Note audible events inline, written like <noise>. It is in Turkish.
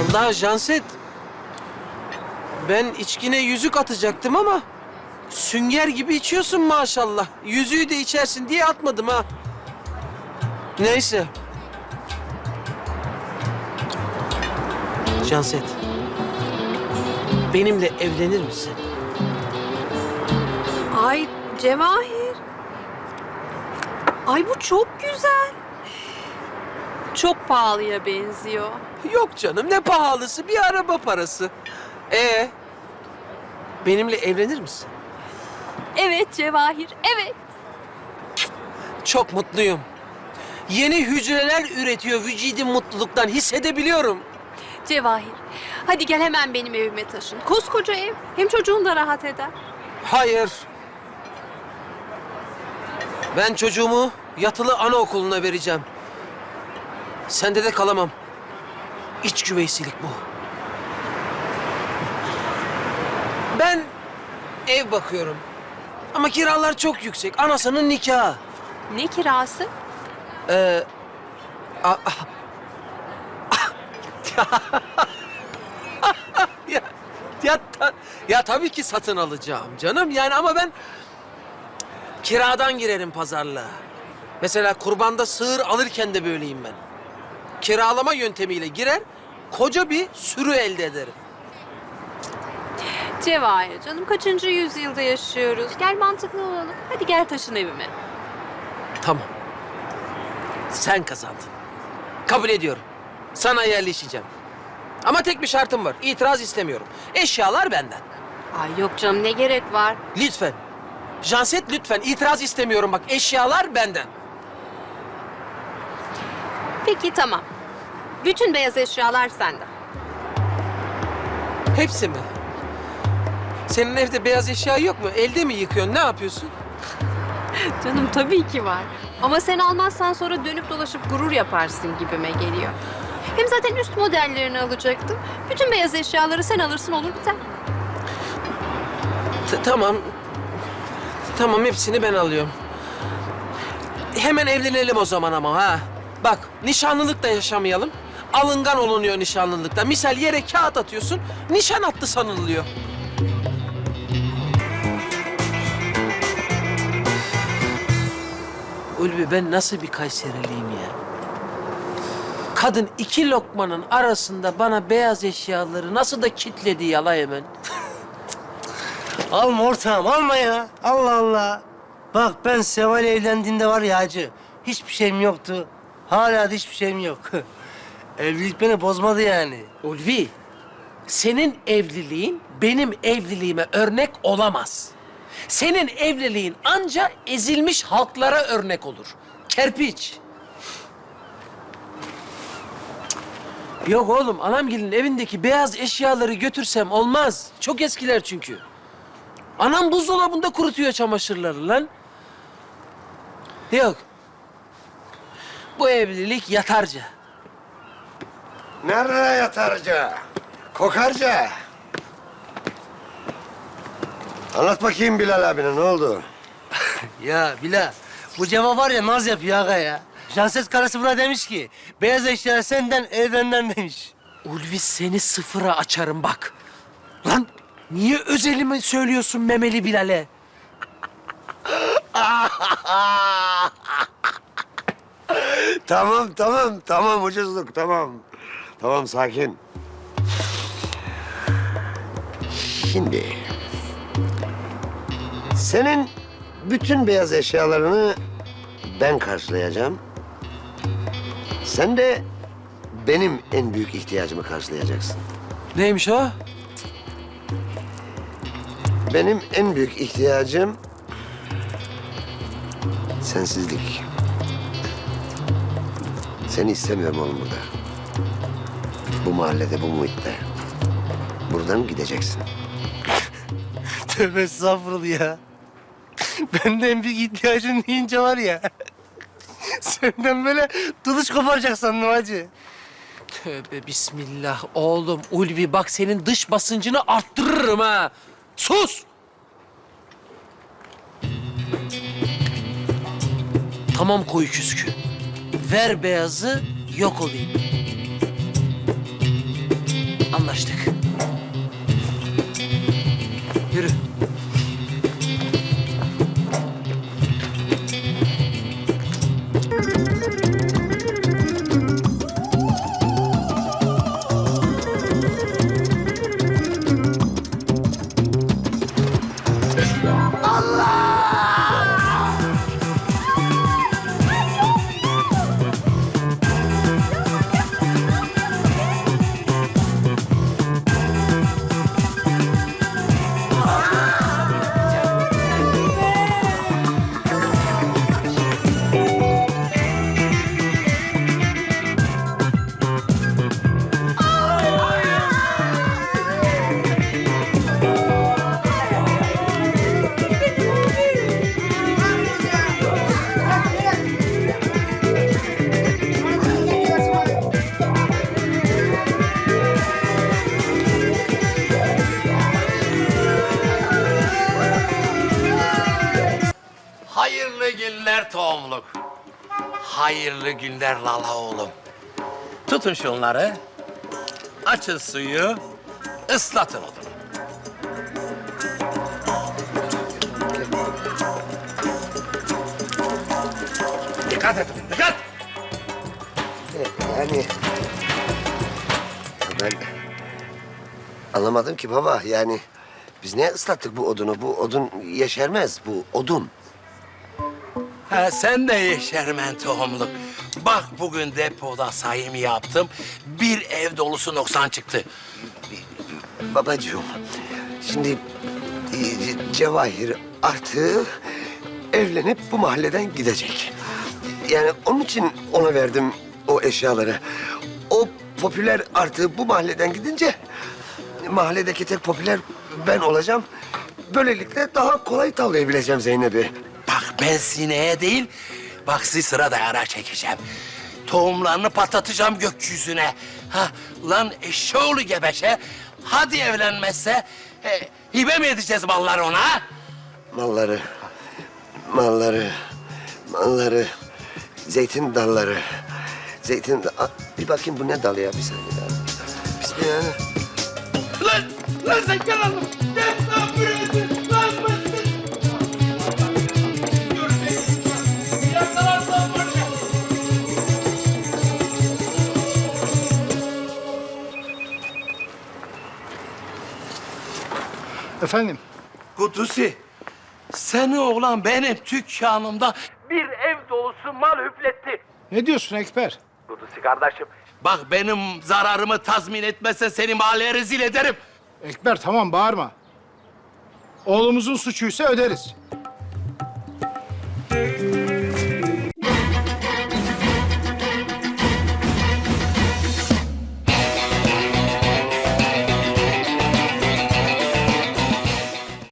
Vallahi Janset. Ben içkine yüzük atacaktım ama... ...sünger gibi içiyorsun maşallah. Yüzüğü de içersin diye atmadım ha. Neyse. Janset. Benimle evlenir misin? Ay Cevahir. Ay bu çok güzel. Çok pahalıya benziyor. Yok canım ne pahalısı bir araba parası. Ee, benimle evlenir misin? Evet Cevahir, evet. Çok mutluyum. Yeni hücreler üretiyor vücudim mutluluktan hissedebiliyorum. Cevahir, hadi gel hemen benim evime taşın. Koskoca ev, hem çocuğun da rahat eder. Hayır. Ben çocuğumu yatılı anaokuluna vereceğim. Sende de kalamam. İç güveysilik bu. Ben ev bakıyorum. Ama kiralar çok yüksek. Anasının nikahı. Ne kirası? Ee, a- <laughs> ya, ya, ta- ya tabii ki satın alacağım canım yani ama ben kiradan girerim pazarlığa. Mesela kurbanda sığır alırken de böyleyim ben. Kiralama yöntemiyle girer, koca bir sürü elde ederim. Cevahir canım, kaçıncı yüzyılda yaşıyoruz? Gel mantıklı olalım. Hadi gel taşın evime. Tamam. Sen kazandın. Kabul ediyorum. Sana yerleşeceğim. Ama tek bir şartım var. İtiraz istemiyorum. Eşyalar benden. Ay yok canım, ne gerek var? Lütfen. Janset lütfen itiraz istemiyorum bak. Eşyalar benden. Peki tamam. Bütün beyaz eşyalar sende. Hepsi mi? Senin evde beyaz eşya yok mu? Elde mi yıkıyorsun? Ne yapıyorsun? Canım tabii ki var. Ama sen almazsan sonra dönüp dolaşıp gurur yaparsın gibime geliyor. Hem zaten üst modellerini alacaktım. Bütün beyaz eşyaları sen alırsın olur biter. T- tamam. Tamam hepsini ben alıyorum. Hemen evlenelim o zaman ama ha. Bak nişanlılık da yaşamayalım. Alıngan olunuyor nişanlılıkta. Misal yere kağıt atıyorsun, nişan attı sanılıyor. Ulvi ben nasıl bir Kayseriliyim ya? Kadın iki lokmanın arasında bana beyaz eşyaları nasıl da kitledi yala hemen. <laughs> Alma ortağım alma ya. Allah Allah. Bak ben Seval evlendiğinde var ya hacı. Hiçbir şeyim yoktu. Hala da hiçbir şeyim yok. <laughs> Evlilik beni bozmadı yani. Ulvi, senin evliliğin benim evliliğime örnek olamaz. Senin evliliğin anca ezilmiş halklara örnek olur. Kerpiç. Yok oğlum, anamgilin evindeki beyaz eşyaları götürsem olmaz. Çok eskiler çünkü. Anam buzdolabında kurutuyor çamaşırları lan. Yok. Bu evlilik yatarca. Nerede yatarca? Kokarca. Anlat bakayım Bilal abine ne oldu? <laughs> Ya Bila bu cevap var ya naz yapıyor aga ya. Janset karısı buna demiş ki beyaz eşya senden ev benden demiş. Ulvi seni sıfıra açarım bak. Lan niye özelimi söylüyorsun memeli Bilal'e? <laughs> tamam tamam tamam ucuzluk tamam. Tamam sakin. Şimdi senin bütün beyaz eşyalarını ben karşılayacağım. Sen de benim en büyük ihtiyacımı karşılayacaksın. Neymiş o? Benim en büyük ihtiyacım sensizlik. Seni istemiyorum oğlum burada. Bu mahallede, bu muhitte. Buradan gideceksin. <laughs> Tövbe estağfurullah ya. Benden en büyük ihtiyacın deyince var ya. <laughs> Senden böyle duluş koparacak sandım hacı. Tövbe bismillah oğlum Ulvi bak senin dış basıncını arttırırım ha. Sus! Tamam koyu küskü. Ver beyazı yok olayım. anlaştık. Hayırlı günler lala oğlum. Tutun şunları. Açın suyu. ıslatın odunu. Dikkat edin, dikkat! Yani... Ben anlamadım ki baba yani... Biz ne ıslattık bu odunu? Bu odun yeşermez. Bu odun. Ha, sen de yeşermen tohumluk. Bak bugün depoda sayım yaptım. Bir ev dolusu noksan çıktı. Babacığım, şimdi e, Cevahir artık evlenip bu mahalleden gidecek. Yani onun için ona verdim o eşyaları. O popüler artık bu mahalleden gidince mahalledeki tek popüler ben olacağım. Böylelikle daha kolay tavlayabileceğim Zeynep'i. Bak ben sineye değil, bak sizi sıra dayara çekeceğim. Tohumlarını patlatacağım gökyüzüne. Ha, lan eşeğoğlu gebeşe. Hadi evlenmezse e, hibe mi edeceğiz malları ona? ha? Malları, malları, malları, zeytin dalları. Zeytin, Aa, bir bakayım bu ne dalı ya bir saniye daha. Bismillah. Lan, lan sen gel oğlum. Gel Efendim? Kudusi, seni oğlan benim dükkanımda bir ev dolusu mal hüpletti. Ne diyorsun Ekber? Kudusi kardeşim, bak benim zararımı tazmin etmezse seni mahalleye rezil ederim. Ekber tamam bağırma. Oğlumuzun suçuysa öderiz.